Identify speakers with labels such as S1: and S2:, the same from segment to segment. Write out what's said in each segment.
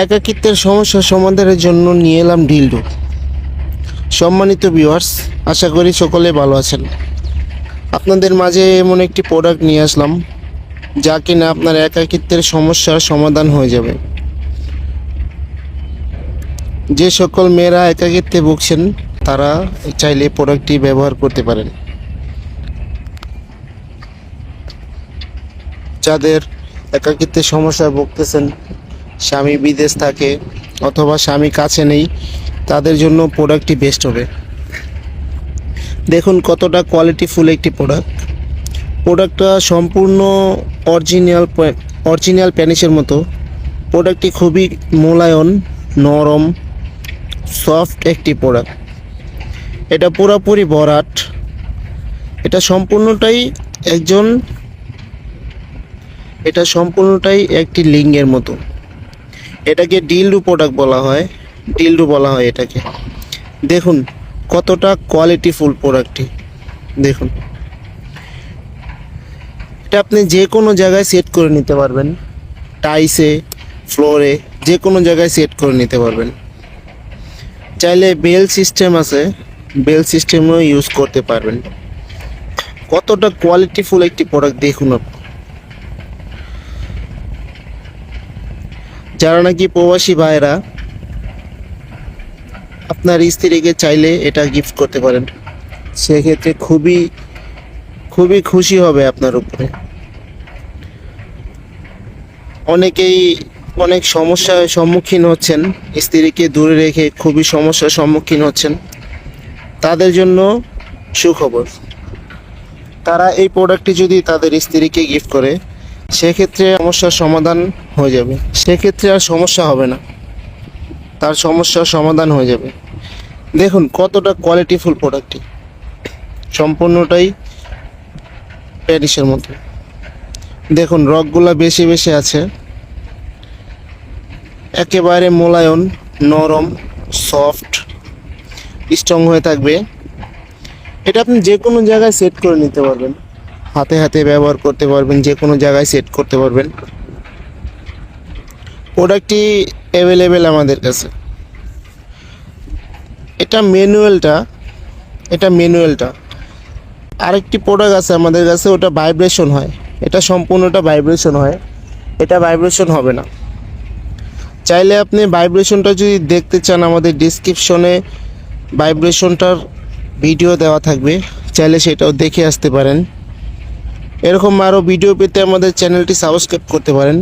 S1: একাকিত্বের সমস্যা সমাধানের জন্য নিয়ে এলাম ডিলডো। সম্মানিত ভিউয়ার্স আশা করি সকলে ভালো আছেন। আপনাদের মাঝে এমন একটি প্রোডাক্ট নিয়ে আসলাম, যা কিনা আপনার একাকিত্বের সমস্যার সমাধান হয়ে যাবে। যে সকল মেয়েরা একাকিত্বে ভুগছেন, তারা চাইলে প্রোডাক্টটি ব্যবহার করতে পারেন। যাদের একাকিত্বের সমস্যায় ভুগতেছেন স্বামী বিদেশ থাকে অথবা স্বামী কাছে নেই, তাদের জন্য প্রোডাক্টটি বেস্ট হবে। দেখুন কতটা কোয়ালিটিফুল একটি প্রোডাক্ট প্রোডাক্টটা সম্পূর্ণ অরিজিনাল অরিজিনাল প্যানিসের মতো। প্রোডাক্টটি খুবই মোলায়ন নরম সফট একটি প্রোডাক্ট এটা পুরোপুরি ভরাট। এটা সম্পূর্ণটাই একজন, এটা সম্পূর্ণটাই একটি লিঙ্গের মতো। এটাকে ডিলডু প্রোডাক্ট বলা হয় ডিলডু বলা হয় এটাকে। দেখুন, কতটা কোয়ালিটিফুল প্রোডাক্টটি দেখুন। এটা আপনি যে কোনো জায়গায় সেট করে নিতে পারবেন। টাইসে ফ্লোরে যে কোনো জায়গায় সেট করে নিতে পারবেন। চাইলে বেল সিস্টেম আছে বেল সিস্টেমও ইউজ করতে পারবেন। কতটা কোয়ালিটিফুল একটি প্রোডাক্ট দেখুন আপনি। যারা নাকি প্রবাসী ভাইরা আপনার স্ত্রীকে চাইলে এটা গিফট করতে পারেন, সেক্ষেত্রে খুবই খুবই খুশি হবে আপনার উপরে। অনেকেই অনেক সমস্যার সম্মুখীন হচ্ছেন, স্ত্রীকে দূরে রেখে খুবই সমস্যার সম্মুখীন হচ্ছেন। তাদের জন্য সুখবর। তারা এই প্রোডাক্টটি যদি তাদের স্ত্রীকে গিফট করে সেক্ষেত্রে সমস্যার সমাধান হয়ে যাবে। সেক্ষেত্রে আর সমস্যা হবে না। তার সমস্যার সমাধান হয়ে যাবে। দেখুন কতটা কোয়ালিটিফুল প্রোডাক্টটি সম্পূর্ণটাই প্যারিসের মতো। দেখুন রকগুলা বেশি বেশি আছে। একেবারে মোলায়ন নরম সফট স্ট্রং হয়ে থাকবে। এটা আপনি যে কোনো জায়গায় সেট করে নিতে পারবেন। হাতে হাতে ব্যবহার করতে পারবেন, যে কোনো জায়গায় সেট করতে পারবেন। প্রোডাক্টটি অ্যাভেলেবেল আমাদের কাছে। এটা ম্যানুয়ালটা এটা ম্যানুয়ালটা আরেকটি প্রোডাক্ট আছে আমাদের কাছে, ওটা ভাইব্রেশন হয়। এটা সম্পূর্ণটা ভাইব্রেশন হয়। এটা ভাইব্রেশন হবে না। চাইলে আপনি ভাইব্রেশনটা যদি দেখতে চান, আমাদের ডিসক্রিপশনে ভাইব্রেশনটার ভিডিও দেওয়া থাকবে। চাইলে সেটাও দেখে আসতে পারেন। এরকম আরও ভিডিও পেতে আমাদের চ্যানেলটি সাবস্ক্রাইব করতে পারেন।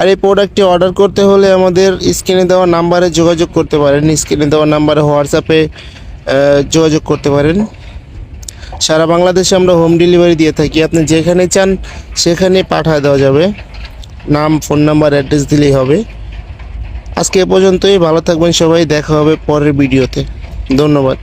S1: আর এই প্রোডাক্টটি অর্ডার করতে হলে আমাদের স্ক্রিনে দেওয়া নাম্বারে যোগাযোগ করতে পারেন। স্ক্রিনে দেওয়া নাম্বারে হোয়াটসঅ্যাপে যোগাযোগ করতে পারেন। সারা বাংলাদেশে আমরা হোম ডেলিভারি দিয়ে থাকি। আপনি যেখানে চান, সেখানে পাঠিয়ে দেওয়া যাবে। নাম ফোন নাম্বার অ্যাড্রেস দিলেই হবে। আজকে এ পর্যন্তই। ভালো থাকবেন সবাই। দেখা হবে পরের ভিডিওতে ধন্যবাদ।